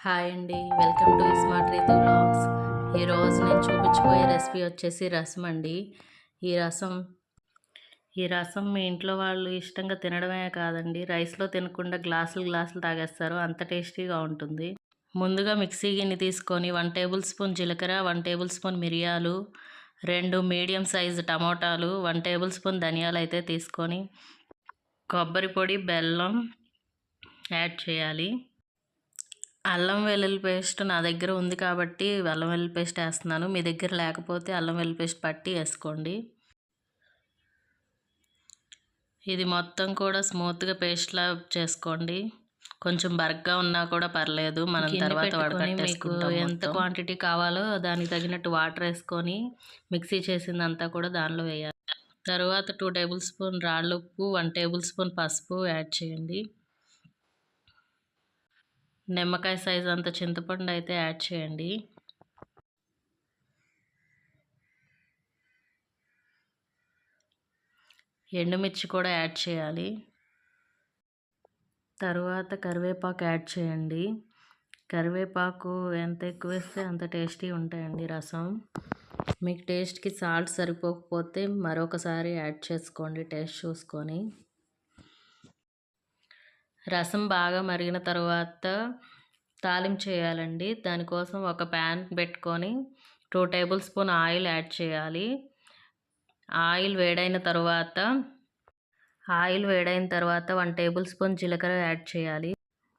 Hi అండి. Welcome to smart Reethi blogs ఈరోజు నేను చూపించబోయే రెసిపీ వచ్చేసి రసం అండి. ఈ రసం ఈ రసం మీ ఇంట్లో వాళ్ళు ఇష్టంగా తినడమే కాదండి. రైస్లో తినకుండా గ్లాసులు గ్లాసులు తాగేస్తారు. అంత టేస్టీగా ఉంటుంది. ముందుగా మిక్సీ గిన్నె తీసుకొని వన్ టేబుల్ స్పూన్ జీలకర్ర వన్ టేబుల్ స్పూన్ మిరియాలు రెండు మీడియం సైజు టమోటాలు వన్ టేబుల్ స్పూన్ ధనియాలు అయితే తీసుకొని కొబ్బరి పొడి బెల్లం యాడ్ చేయాలి. అల్లం వెల్లుల్లి పేస్ట్ నా దగ్గర ఉంది కాబట్టి అల్లం వెల్లుల్లి పేస్ట్ వేస్తున్నాను. మీ దగ్గర లేకపోతే అల్లం వెల్లుల్లి పేస్ట్ పట్టి వేసుకోండి. ఇది మొత్తం కూడా స్మూత్గా పేస్ట్లా చేసుకోండి. కొంచెం బరగ్గా ఉన్నా కూడా పర్లేదు. మనం తర్వాత మీకు ఎంత క్వాంటిటీ కావాలో దానికి తగినట్టు వాటర్ వేసుకొని మిక్సీ చేసిందంతా కూడా దానిలో వేయాలి. తర్వాత టూ టేబుల్ స్పూన్ రాళ్ళు ఉప్పు వన్ టేబుల్ స్పూన్ పసుపు యాడ్ చేయండి. నిమ్మకాయ సైజ్ అంత చింతపండు అయితే యాడ్ చేయండి. ఎండుమిర్చి కూడా యాడ్ చేయాలి. తర్వాత కరివేపాకు యాడ్ చేయండి. కరివేపాకు ఎంత ఎక్కువ వేస్తే అంత టేస్టీ ఉంటాయండి రసం. మీకు టేస్ట్కి సాల్ట్ సరిపోకపోతే మరొకసారి యాడ్ చేసుకోండి టేస్ట్ చూసుకొని. రసం బాగా మరిగిన తర్వాత తాలింపు చేయాలండి. దానికోసం ఒక ప్యాన్ పెట్టుకొని two tablespoon oil add చేయాలి. ఆయిల్ వేడైన తర్వాత ఆయిల్ వేడైన తర్వాత వన్ టేబుల్ స్పూన్ జీలకర్ర యాడ్ చేయాలి.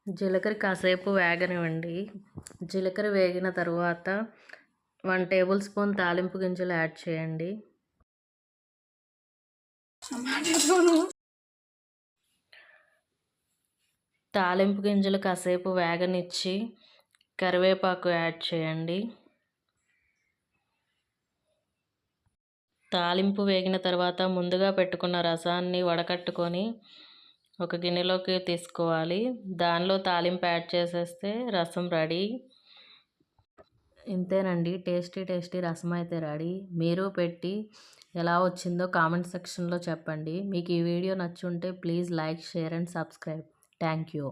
జీలకర్ర కాసేపు వేగనివ్వండి. జీలకర్ర వేగిన తర్వాత వన్ టేబుల్ స్పూన్ తాలింపు గింజలు యాడ్ చేయండి. తాలింపు గింజలు కాసేపు వేగనిచ్చి కరివేపాకు యాడ్ చేయండి. తాలింపు వేగిన తర్వాత ముందుగా పెట్టుకున్న రసాన్ని వడకట్టుకొని ఒక గిన్నెలోకి తీసుకోవాలి. దానిలో తాలింపు యాడ్ చేసేస్తే రసం రెడీ. ఇంతేనండి. టేస్టీ టేస్టీ రసం అయితే రెడీ. మీరు పెట్టి ఎలా వచ్చిందో కామెంట్ సెక్షన్లో చెప్పండి. మీకు ఈ video నచ్చుంటే please like share and subscribe. Thank you